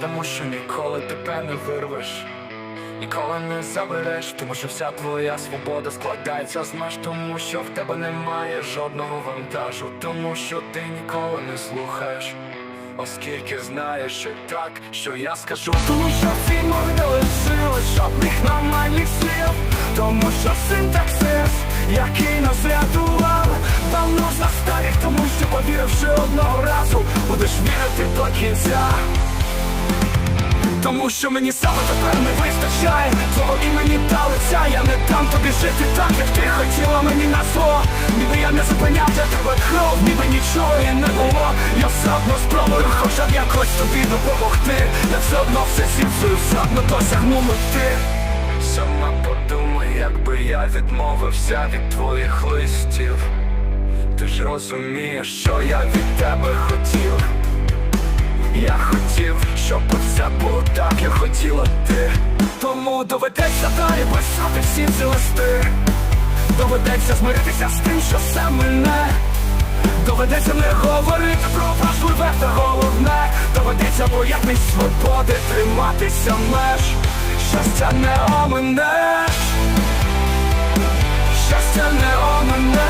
тому що ніколи тебе не вирвеш. Ніколи не забереш, тому що вся твоя свобода складається з меж Тому що в тебе немає жодного вантажу, тому що ти ніколи не слухаєш. Оскільки знаєш, що так, що я скажу Тому що всі не лишили жодних нормальних слів Тому що синтаксис, який нас рятував Давно ж старих, тому що повіривши одного разу Будеш вірити до кінця тому що мені саме тепер не вистачає Твого імені та лиця. Я не дам тобі жити так, як ти хотіла мені на зло. Ніби я не зупиняв для тебе кров, ніби нічого і не було. Я все одно спробую хоча б якось тобі допомогти. Я все одно все зіпсую, все одно досягну мети Сама подумай, якби я відмовився від твоїх листів. Ти ж розумієш, що я від тебе хотів. Я хотів, щоб все було так, як хотіла ти. Тому доведеться далі писати всі ці листи. Доведеться змиритися з тим, що все мене Доведеться не говорити про важливе та головне. Доведеться боятись свободи, триматися меж. Щастя не оминеш. Щастя не оминеш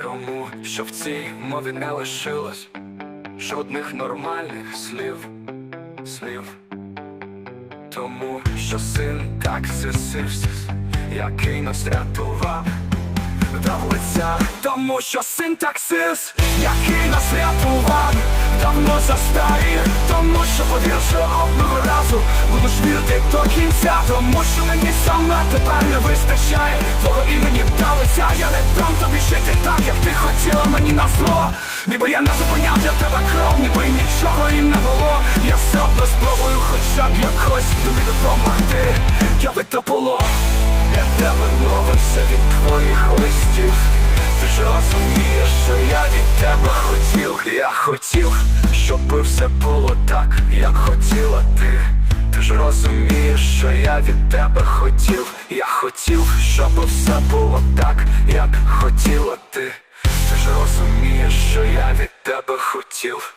Тому що в цій мові не лишилось жодних нормальних слів, слів. Тому що син так сисився, який нас рятував дав лиця. Тому що синтаксис, який нас рятував Давно застарів, тому що повірши одного разу Будеш вірити до кінця, тому що мені саме тепер не вистачає Твого імені та лиця, я не тобі жити так, як ти хотіла мені на зло. Ніби я не зупиняв для тебе кров, ніби нічого і не було. Я все одно спробую хоча б якось тобі допомогти. Я би то було я тебе мовився від твоїх листів. Ти ж розумієш, що я від тебе хотів. Я хотів, щоб все було так, як хотіла ти розумієш, що я від тебе хотів. Я хотів, щоб все було так, як хотіла ти. Ти ж розумієш, що я від тебе хотів.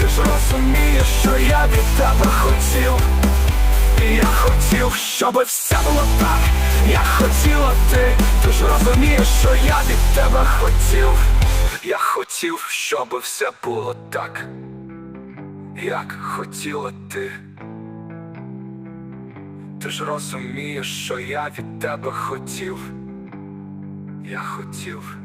Ти ж розумієш, що я від тебе хотів. Я хотів, щоб все було так, як хотіла ти. Ти ж розумієш, що я від тебе хотів. Я хотів, щоб все було так, як хотіла ти. Ти ж розумієш, що я від тебе хотів. Я хотів